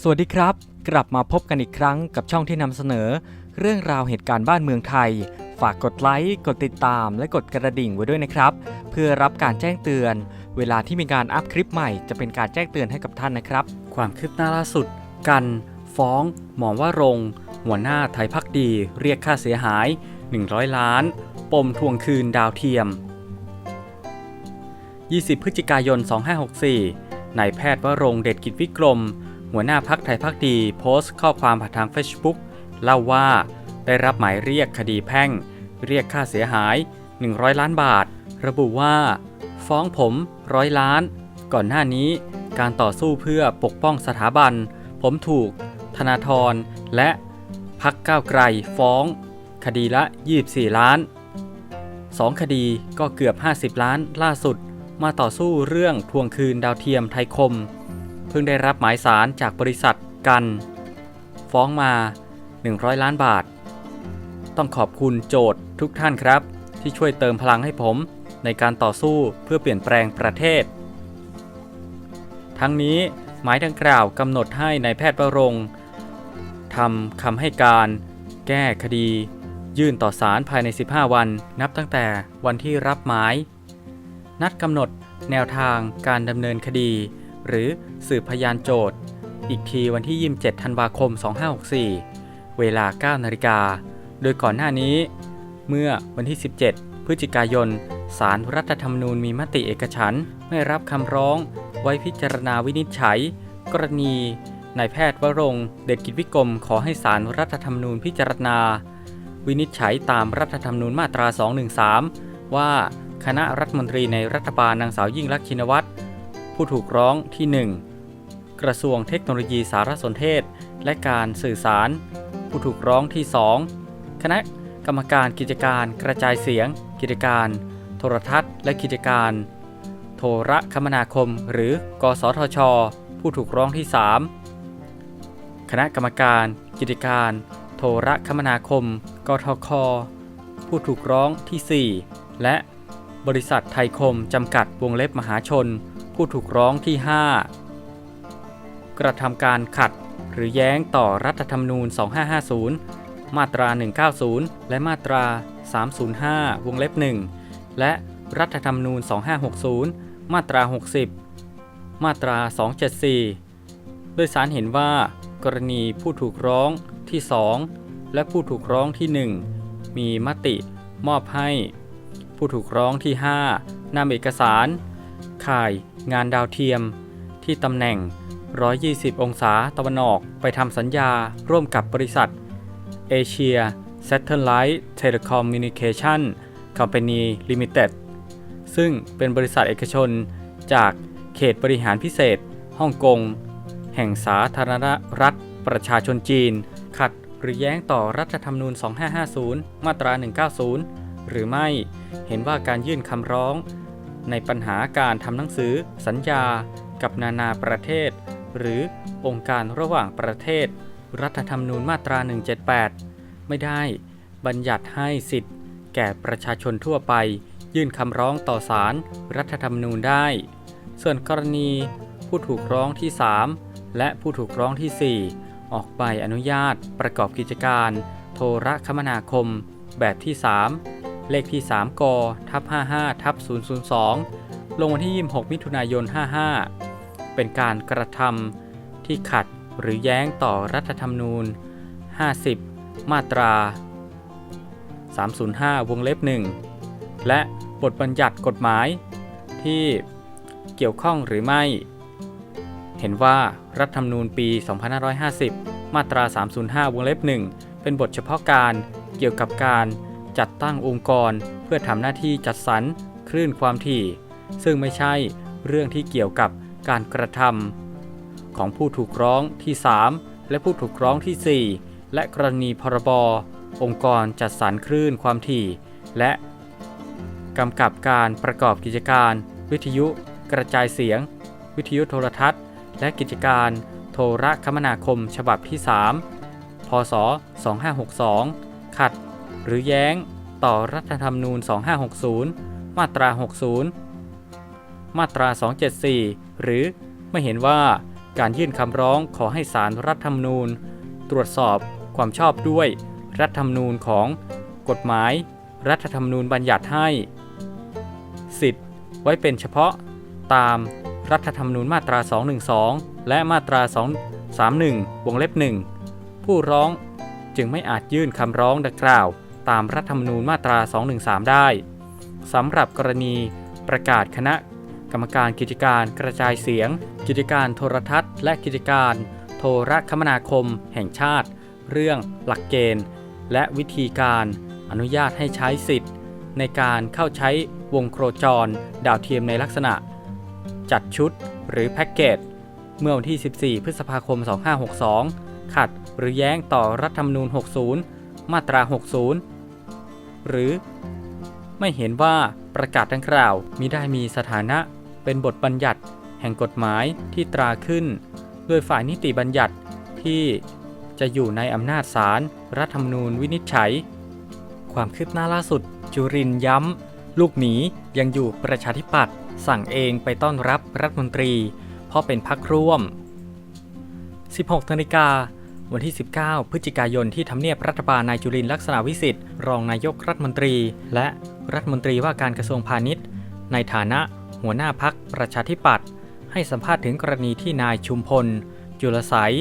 สวัสดีครับ กลับมาพบกันอีกครั้งกับช่องที่นำเสนอ เรื่องราวเหตุการณ์บ้านเมืองไทย ฝากกดไลค์กดติดตาม และกดกระดิ่งไว้ด้วยนะครับ เพื่อรับการแจ้งเตือน เวลาที่มีการอัพคลิปใหม่จะเป็นการแจ้งเตือนให้กับท่านนะครับ ความคืบหน้าล่าสุด กัน ฟ้อง หมอว่ารง หัวหน้าไทยพักดี เรียกค่าเสียหาย 100 ล้าน ปมทวงคืนดาวเทียม 20 พฤศจิกายน 2564นายแพทย์วรงเดชกิจวิกรม หัวหน้าพักไทยพักดีโพสต์ข้อความผ่านทาง Facebook เล่าว่า ได้รับหมายเรียกคดีแพ่ง เรียกค่าเสียหาย 100 ล้านบาท ระบุว่า ฟ้องผมร้อยล้าน ก่อนหน้านี้ การต่อสู้เพื่อปกป้องสถาบัน ผมถูก ธนาธรและพักก้าวไกลฟ้อง คดีละ 24 ล้าน 2 คดีก็เกือบ 50 ล้านล่าสุด มาต่อสู้เรื่องทวงคืนดาวเทียมไทยคม เพิ่งได้รับหมายสารจากบริษัทกัน ฟ้องมา 100 ล้านบาท ต้องขอบคุณโจทย์ทุกท่านครับ ที่ช่วยเติมพลังให้ผมในการต่อสู้เพื่อเปลี่ยนแปลงประเทศ ทั้งนี้หมายดังกล่าวกำหนดให้ในายแพทย์ประรงทำคำให้การแก้คดี ยื่นต่อศาลภายใน 15 วัน นับตั้งแต่วันที่รับหมาย นัดกำหนดแนวทางการดำเนินคดี หรือสืบพยานโจทย์ อีกทีวันที่ 27 ธันวาคม 2564 เวลา 9 นาฬิกา โดยก่อนหน้านี้ เมื่อวันที่ 17 พฤศจิกายน สารรัฐธรรมนูญมีมติเอกฉันท์ไม่รับคำร้อง ไว้พิจารณาวินิจฉัย กรณีนายแพทย์วรงเดชกิจวิกรมขอให้สารรัฐธรรมนูญพิจารณา วินิจฉัยตามรัฐธรรมนูญมาตรา 213 ว่าคณะรัฐมนตรีในรัฐบาลนางสาวยิ่งลักษณ์ชินวัตร ผู้ถูกร้องที่ 1 กระทรวงเทคโนโลยีสารสนเทศ และการสื่อสาร ผู้ถูกร้องที่ 2 คณะกรรมการกิจการกระจายเสียง กิจการ โทรทัศน์ และกิจการ โทรคมนาคม หรือกสทช ผู้ถูกร้องที่ 3 คณะกรรมการกิจการ โทรคมนาคม กทค ผู้ถูกร้องที่ 4 และบริษัทไทยคม จำกัดวงเล็บมหาชน ผู้ถูกร้องที่ 5 กระทำการขัดหรือแย้งต่อรัฐธรรมนูญ 2550 มาตรา 190 และมาตรา 305 วงเล็บ 1 และรัฐธรรมนูญ 2560 มาตรา 60 มาตรา 274 โดยสารเห็นว่ากรณีผู้ถูกร้องที่ 2 และผู้ถูกร้องที่ 1 มีมติมอบให้ ผู้ถูกร้องที่ 5นำเอกสาร ข่าย งานดาวเทียม ที่ตำแหน่ง 120 องศาตะวันออกไปทำสัญญาร่วมกับบริษัทเอเชีย Satellite Telecommunication Company Limited ซึ่งเป็นบริษัทเอกชนจากเขตบริหารพิเศษฮ่องกง แห่งสาธารณรัฐประชาชนจีน ขัดหรือแย้งต่อรัฐธรรมนูญ 2550 มาตรา 190 หรือไม่เห็นว่าการยื่นคำร้อง ในปัญหาการทำหนังสือ สัญญา กับนานาประเทศ หรือองค์การระหว่างประเทศ รัฐธรรมนูญมาตรา 178 ไม่ได้บัญญัติให้สิทธิ์ แก่ประชาชนทั่วไป ยื่นคำร้องต่อศาลรรัฐธรรมนูญได้ ส่วนกรณีผู้ถูกร้องที่ 3 และผู้ถูกร้องที่ 4 ออกใบอนุญาตประกอบกิจการ โทรคมนาคม แบบที่ 3 เลขที่ 3กทับ55ทับ002 ลงวันที่ 26 มิถุนายน 55 เป็นการกระทำที่ขัดหรือแย้งต่อรัฐธรรมนูญ 50 มาตรา 305 วงเล็บ 1 และบทบัญญัติกฎหมาย ที่เกี่ยวข้องหรือไม่ เห็นว่ารัฐธรรมนูญปี 2550 มาตรา 305 วงเล็บ 1 เป็นบทเฉพาะการเกี่ยวกับการ จัดตั้งองค์กรเพื่อทำหน้าที่จัดสรรคลื่นความถี่ ซึ่งไม่ใช่เรื่องที่เกี่ยวกับการกระทำของผู้ถูกร้องที่ 3 และผู้ถูกร้องที่ 4 และกรณีพรบองค์กรจัดสรรคลื่นความถี่ และกำกับการประกอบกิจการ วิทยุกระจายเสียง วิทยุโทรทัศน์ และกิจการโทรคมนาคมฉบับที่ 3 พศ 2562 ขัด หรือแย้งต่อรัฐธรรมนูญ 2560 มาตรา 60 มาตรา 274 หรือไม่เห็นว่าการยื่นคำร้องขอให้สารรัฐธรรมนูญ ตรวจสอบความชอบด้วยรัฐธรรมนูญของกฎหมาย รัฐธรรมนูญบัญญัติให้ สิทธิ์ไว้เป็นเฉพาะตามรัฐธรรมนูญมาตรา 212 และมาตรา 231 วงเล็บ 1 ผู้ร้องจึงไม่อาจยื่นคำร้องดังกล่าว ตามรัฐธรรมนูญมาตรา 213 ได้สำหรับกรณีประกาศคณะกรรมการกิจการกระจายเสียง กิจการโทรทัศน์ และกิจการโทรคมนาคม แห่งชาติ เรื่องหลักเกณฑ์ และวิธีการอนุญาตให้ใช้สิทธิ์ ในการเข้าใช้วงโครจร ดาวเทียมในลักษณะ จัดชุดหรือแพ็กเกจ เมื่อวันที่ 14 พฤษภาคม 2562 ขัดหรือแย้งต่อรัฐธรรมนูญ 60 มาตรา 60 หรือไม่เห็นว่าประกาศดังกล่าวมิได้มีสถานะเป็นบทบัญญัติแห่งกฎหมายที่ตราขึ้นโดยฝ่ายนิติบัญญัติที่จะอยู่ในอำนาจศาลรรัฐธรรมนูญวินิจฉัย ความคืบหน้าล่าสุด จุรินย้ำ ลูกหมียังอยู่ประชาธิปัตย์สั่งเองไปต้อนรับรัฐมนตรี เพราะเป็นพักร่วม 16นาฬิกา วันที่ 19 พฤศจิกายนที่ทำเนียบรัฐบาลนายจุรินลักษณะวิสิทธิ์รองนายกรัฐมนตรี และรัฐมนตรีว่าการกระทรวงพาณิชย์ ในฐานะ หัวหน้าพักประชาธิปัตย์ให้สัมภาษณ์ถึงกรณีที่นายชุมพล จุลไสย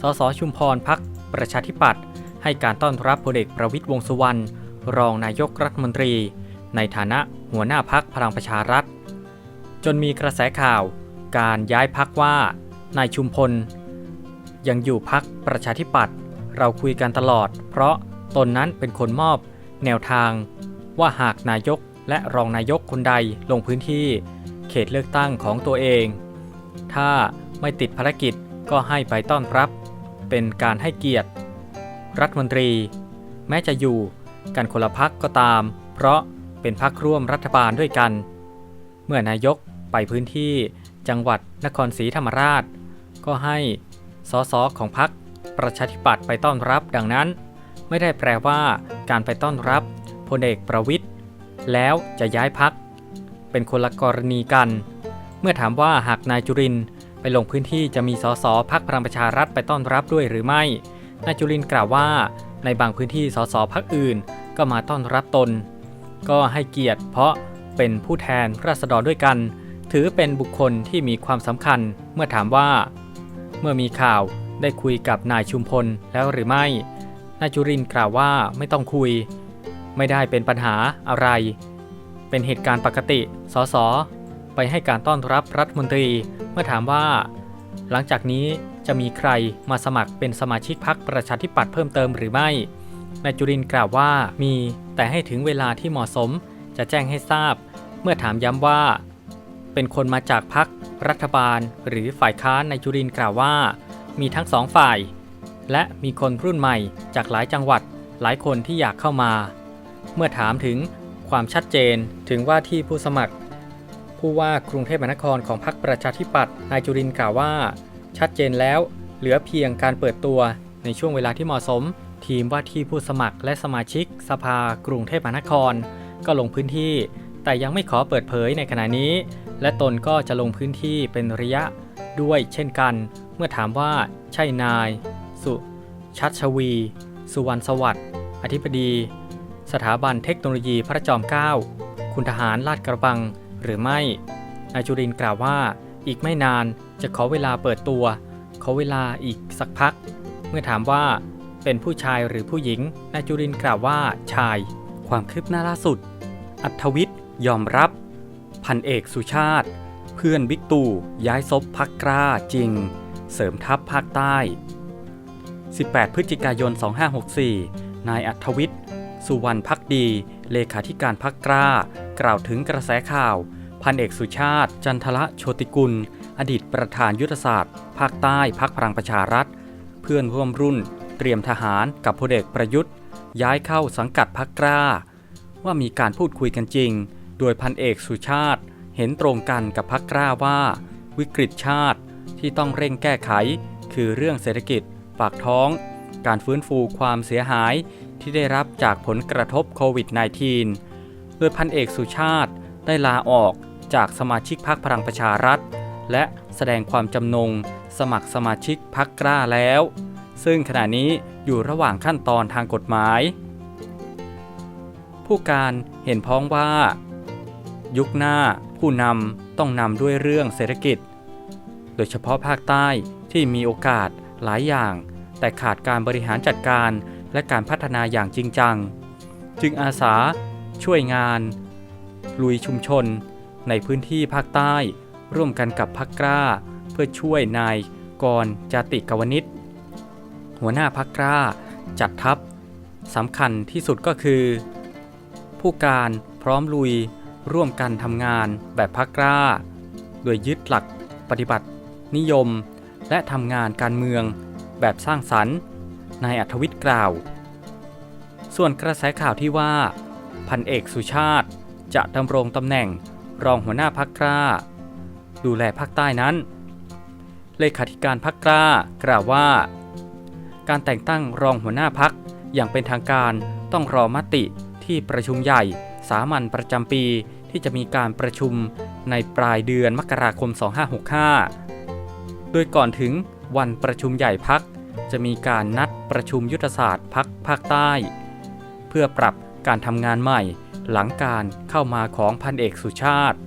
สสชุมพรพักประชาธิปัตย์ให้การต้อนรับพลเอกประวิตยวงษ์สุวรรณรองนายกรัฐมนตรี ในฐานะหัวหน้าพักพลังประชารัฐ จนมีกระแสข่าว การย้ายพักว่านายชุมพล ยังอยู่พักประชาธิปัตย์เราคุยกันตลอด เพราะตนนั้นเป็นคนมอบ แนวทาง ว่าหากนายกและรองนายกคนใดลงพื้นที่ เขตเลือกตั้งของตัวเอง ถ้าไม่ติดภารกิจก็ให้ไปต้อนรับ เป็นการให้เกียรติ รัฐมนตรี แม้จะอยู่กันคนละพักก็ตาม เพราะเป็นพักร่วมรัฐบาลด้วยกัน เมื่อนายกไปพื้นที่จังหวัดนครศรีธรรมราช ก็ให้ สสของพักประชาธิปัตย์ไปต้อนรับ ดังนั้น ไม่ได้แปลว่า การไปต้อนรับพลเอกประวิทย์แล้วจะย้ายพัก เป็นคนละกรณีกัน เมื่อถามว่าหากนายจุรินไปลงพื้นที่จะมีสสพักพลังประชารัฐไปต้อนรับด้วยหรือไม่ นายจุรินกล่าวว่า ในบางพื้นที่สสพักอื่น ก็มาต้อนรับตน ก็ให้เกียรติเพราะเป็นผู้แทนราษฎรด้วยกัน ถือเป็นบุคคลที่มีความสำคัญ เมื่อถามว่า มื่อมีข่าวได้คุยกับนายชุมพลแล้วหรือไม่ นายจุรินกล่าวว่าไม่ต้องคุย ไม่ได้เป็นปัญหาอะไร เป็นเหตุการณ์ปกติ สส ไปให้การต้อนรับรัฐมนตรี เมื่อถามว่า หลังจากนี้จะมีใครมาสมัครเป็นสมาชิกพรรคประชาธิปัตย์เพิ่มเติมหรือไม่ นายจุรินกล่าวว่ามี แต่ให้ถึงเวลาที่เหมาะสมจะแจ้งให้ทราบ เมื่อถามย้ำว่า เป็นคนมาจากพรรครัฐบาล หรือฝ่ายค้านนายจุรินกล่าวว่า มีทั้งสองฝ่าย และมีคนรุ่นใหม่จากหลายจังหวัดหลายคนที่อยากเข้ามา เมื่อถามถึงความชัดเจนถึงว่าที่ผู้สมัคร ผู้ว่ากรุงเทพมหานครของพรรคประชาธิปัตย์นายจุรินกล่าวว่า ชัดเจนแล้วเหลือเพียงการเปิดตัวในช่วงเวลาที่เหมาะสม ทีมว่าที่ผู้สมัครและสมาชิกสภากรุงเทพมหานคร ก็ลงพื้นที่ แต่ยังไม่ขอเปิดเผยในขณะนี้ และตนก็จะลงพื้นที่เป็นระยะด้วยเช่นกัน เมื่อถามว่าใช่นาย สุชัชวี สุวรรณสวัสดิ์อธิบดี สถาบันเทคโนโลยีพระจอมเกล้าคุณทหารลาดกระบังหรือไม่นายจุรินกล่าวว่า อีกไม่นานจะขอเวลาเปิดตัว ขอเวลาอีกสักพัก เมื่อถามว่าเป็นผู้ชายหรือผู้หญิงนายจุรินกล่าวว่าชาย ความคืบหน้าล่าสุด อัธวิทย์ยอมรับ พันเอกสุชาติ เพื่อนบิ๊กตู่ย้ายซบพักกล้าจริง เสริมทัพภาคใต้ 18 พฤศจิกายน 2564 นายอัธวิทย์สุวรรณพักดี เลขาธิการพักกล้า กล่าวถึงกระแสข่าว พันเอกสุชาติ จันทละโชติกุล อดีตประธานยุทธศาสตร์ ภาคใต้พักพลังประชารัฐ เพื่อนร่วมรุ่น เตรียมทหารกับพลเอกประยุทธ์ ย้ายเข้าสังกัดพักกล้า ว่ามีการพูดคุยกันจริง โดยพันเอกสุชาติเห็นตรงกันกับพักกล้าว่า วิกฤตชาติที่ต้องเร่งแก้ไข คือเรื่องเศรษฐกิจ ปากท้อง การฟื้นฟูความเสียหายที่ได้รับจากผลกระทบโควิด -19 โดยพันเอกสุชาติได้ลาออกจากสมาชิกพรรคพลังประชารัฐ และแสดงความจำนงสมัครสมาชิกพักกล้าแล้ว ซึ่งขณะนี้อยู่ระหว่างขั้นตอนทางกฎหมาย ผู้การเห็นพ้องว่า ยุคหน้า ผู้นำต้องนำด้วยเรื่องเศรษฐกิจ โดยเฉพาะภาคใต้ที่มีโอกาสหลายอย่าง แต่ขาดการบริหารจัดการและการพัฒนาอย่างจริงจัง จึงอาสาช่วยงาน ลุยชุมชน ในพื้นที่ภาคใต้ ร่วมกันกับพักกล้า เพื่อช่วยนายกรจาติกวนิชหัวหน้าพักกล้า จัดทัพสำคัญที่สุดก็คือ ผู้การพร้อมลุย ร่วมกันทำงานแบบพักกล้า โดยยึดหลักปฏิบัติ นิยม และทำงานการเมือง แบบสร้างสรรค์นายอัธวิทย์กล่าว ส่วนกระแสข่าวที่ว่า พันเอกสุชาติจะดำรงตำแหน่งรองหัวหน้าพักกล้า ดูแลภาคใต้นั้น เลขาธิการพักกล้ากล่าวว่า การแต่งตั้งรองหัวหน้าพักอย่างเป็นทางการต้องรอมติที่ประชุมใหญ่สามัญประจำปี ที่จะมีการประชุมในปลายเดือนมกราคม 2565 โดยก่อนถึงวันประชุมใหญ่พัก จะมีการนัดประชุมยุทธศาสตร์พักภาคใต้ เพื่อปรับการทำงานใหม่หลังการเข้ามาของพันเอกสุชาติ